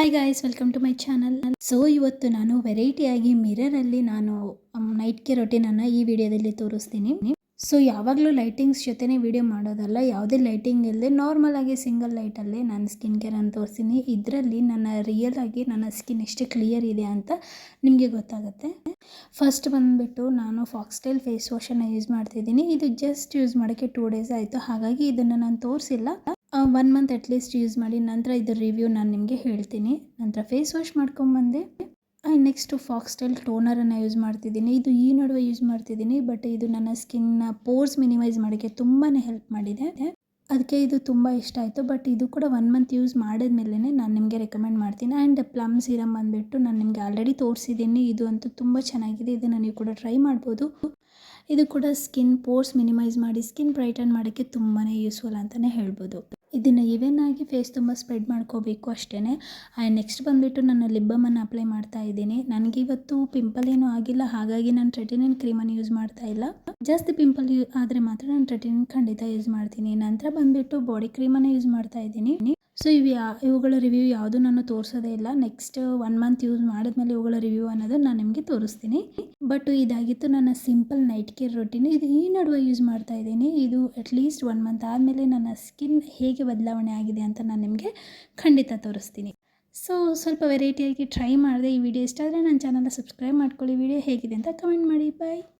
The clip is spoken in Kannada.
Hi guys welcome to my channel so ಇವತ್ತು ನಾನು ವೆರೈಟಿಯಾಗಿ ಮಿರರಲ್ಲಿ ನಾನು ನೈಟ್ ಕೇರ್ ರೊಟೀನನ್ನು ಈ ವಿಡಿಯೋದಲ್ಲಿ ತೋರಿಸ್ತೀನಿ. ಸೊ ಯಾವಾಗಲೂ ಲೈಟಿಂಗ್ಸ್ ಜೊತೆನೇ ವಿಡಿಯೋ ಮಾಡೋದಲ್ಲ. ಯಾವುದೇ ಲೈಟಿಂಗ್ ಇಲ್ಲದೆ ನಾರ್ಮಲ್ ಆಗಿ ಸಿಂಗಲ್ ಲೈಟಲ್ಲೇ ನಾನು ಸ್ಕಿನ್ ಕೇರ್ ಅನ್ನು ತೋರಿಸ್ತೀನಿ. ಇದರಲ್ಲಿ ನನ್ನ ರಿಯಲ್ ಆಗಿ ನನ್ನ ಸ್ಕಿನ್ ಎಷ್ಟು ಕ್ಲಿಯರ್ ಇದೆ ಅಂತ ನಿಮಗೆ ಗೊತ್ತಾಗುತ್ತೆ. ಫಸ್ಟ್ ಬಂದುಬಿಟ್ಟು ನಾನು ಫಾಕ್ಸ್ಟೈಲ್ ಫೇಸ್ ವಾಶನ್ನು ಯೂಸ್ ಮಾಡ್ತಿದ್ದೀನಿ. ಇದು ಜಸ್ಟ್ ಯೂಸ್ ಮಾಡೋಕ್ಕೆ ಟೂ ಡೇಸ್ ಆಯಿತು. ಹಾಗಾಗಿ ಇದನ್ನು ನಾನು ತೋರಿಸಿಲ್ಲ. ಒನ್ ಮಂತ್ ಅಟ್ಲೀಸ್ಟ್ ಯೂಸ್ ಮಾಡಿ, ನಂತರ ಇದ್ರ ರಿವ್ಯೂ ನಾನು ನಿಮಗೆ ಹೇಳ್ತೀನಿ. ನಂತರ ಫೇಸ್ ವಾಶ್ ಮಾಡ್ಕೊಂಬಂದೆ. ನೆಕ್ಸ್ಟು ಫಾಕ್ಸ್ಟೈಲ್ ಟೋನರನ್ನು ಯೂಸ್ ಮಾಡ್ತಿದ್ದೀನಿ. ಇದು ಈ ನಡುವೆ ಯೂಸ್ ಮಾಡ್ತಿದ್ದೀನಿ ಬಟ್ ಇದು ನನ್ನ ಸ್ಕಿನ್ನ ಪೋರ್ಸ್ ಮಿನಿಮೈಸ್ ಮಾಡೋಕ್ಕೆ ತುಂಬಾ ಹೆಲ್ಪ್ ಮಾಡಿದೆ. ಅದಕ್ಕೆ ಇದು ತುಂಬ ಇಷ್ಟ ಆಯಿತು ಬಟ್ ಇದು ಕೂಡ ಒನ್ ಮಂತ್ ಯೂಸ್ ಮಾಡಿದ್ಮೇಲೆ ನಾನು ನಿಮಗೆ ರೆಕಮೆಂಡ್ ಮಾಡ್ತೀನಿ. ಆ್ಯಂಡ್ ಪ್ಲಮ್ ಸೀರಮ್ ಬಂದುಬಿಟ್ಟು ನಾನು ನಿಮಗೆ ಆಲ್ರೆಡಿ ತೋರಿಸಿದ್ದೀನಿ. ಇದು ಅಂತೂ ತುಂಬ ಚೆನ್ನಾಗಿದೆ. ಇದನ್ನು ನೀವು ಕೂಡ ಟ್ರೈ ಮಾಡ್ಬೋದು. ಇದು ಕೂಡ ಸ್ಕಿನ್ ಪೋರ್ಸ್ ಮಿನಿಮೈಸ್ ಮಾಡಿ ಸ್ಕಿನ್ ಬ್ರೈಟನ್ ಮಾಡೋಕ್ಕೆ ತುಂಬಾ ಯೂಸ್ಫುಲ್ ಅಂತಲೇ ಹೇಳ್ಬೋದು. ಇದನ್ನು ಇವೆನ್ ಆಗಿ ಫೇಸ್ ತುಂಬ ಸ್ಪ್ರೆಡ್ ಮಾಡ್ಕೋಬೇಕು ಅಷ್ಟೇ ಆ್ಯಂಡ್ ನೆಕ್ಸ್ಟ್ ಬಂದುಬಿಟ್ಟು ನಾನು ಲಿಬ್ಬಮನ್ನು ಅಪ್ಲೈ ಮಾಡ್ತಾ ಇದ್ದೀನಿ. ನನಗೆ ಇವತ್ತು ಪಿಂಪಲ್ ಏನೂ ಆಗಿಲ್ಲ, ಹಾಗಾಗಿ ನಾನು ಟ್ರೆಟಿನಿನ್ ಕ್ರೀಮನ್ನು ಯೂಸ್ ಮಾಡ್ತಾ ಇಲ್ಲ. ಜಾಸ್ತಿ ಪಿಂಪಲ್ ಆದರೆ ಮಾತ್ರ ನಾನು ಟ್ರೆಟಿನಿನ್ ಖಂಡಿತ ಯೂಸ್ ಮಾಡ್ತೀನಿ. ನಂತರ ಬಂದುಬಿಟ್ಟು ಬಾಡಿ ಕ್ರೀಮನ್ನು ಯೂಸ್ ಮಾಡ್ತಾ ಇದ್ದೀನಿ. ಸೊ ಇವು ಯಾ, ಇವುಗಳ ರಿವ್ಯೂ ಯಾವುದು ನಾನು ತೋರಿಸೋದೇ ಇಲ್ಲ. ನೆಕ್ಸ್ಟ್ ಒನ್ ಮಂತ್ ಯೂಸ್ ಮಾಡಿದ್ಮೇಲೆ ಇವುಗಳ ರಿವ್ಯೂ ಅನ್ನೋದು ನಾನು ನಿಮಗೆ ತೋರಿಸ್ತೀನಿ. ಬಟ್ ಇದಾಗಿತ್ತು ನನ್ನ ಸಿಂಪಲ್ ನೈಟ್ ಕೇರ್ ರೊಟೀನ್ ಇದು ಈ ನಡುವೆ ಯೂಸ್ ಮಾಡ್ತಾ ಇದ್ದೀನಿ. ಇದು ಅಟ್ಲೀಸ್ಟ್ ಒನ್ ಮಂತ್ ಆದಮೇಲೆ ನನ್ನ ಸ್ಕಿನ್ ಹೇಗೆ ಬದಲಾವಣೆ ಆಗಿದೆ ಅಂತ ನಾನು ನಿಮಗೆ ಖಂಡಿತ ತೋರಿಸ್ತೀನಿ. ಸೊ ಸ್ವಲ್ಪ ವೆರೈಟಿಯಾಗಿ ಟ್ರೈ ಮಾಡಿದೆ ಈ ವಿಡಿಯೋ ಇಷ್ಟ ಆದರೆ ನನ್ನ ಚಾನಲ್ನ ಸಬ್ಸ್ಕ್ರೈಬ್ ಮಾಡ್ಕೊಳ್ಳಿ. ವಿಡಿಯೋ ಹೇಗಿದೆ ಅಂತ ಕಮೆಂಟ್ ಮಾಡಿ. ಬಾಯ್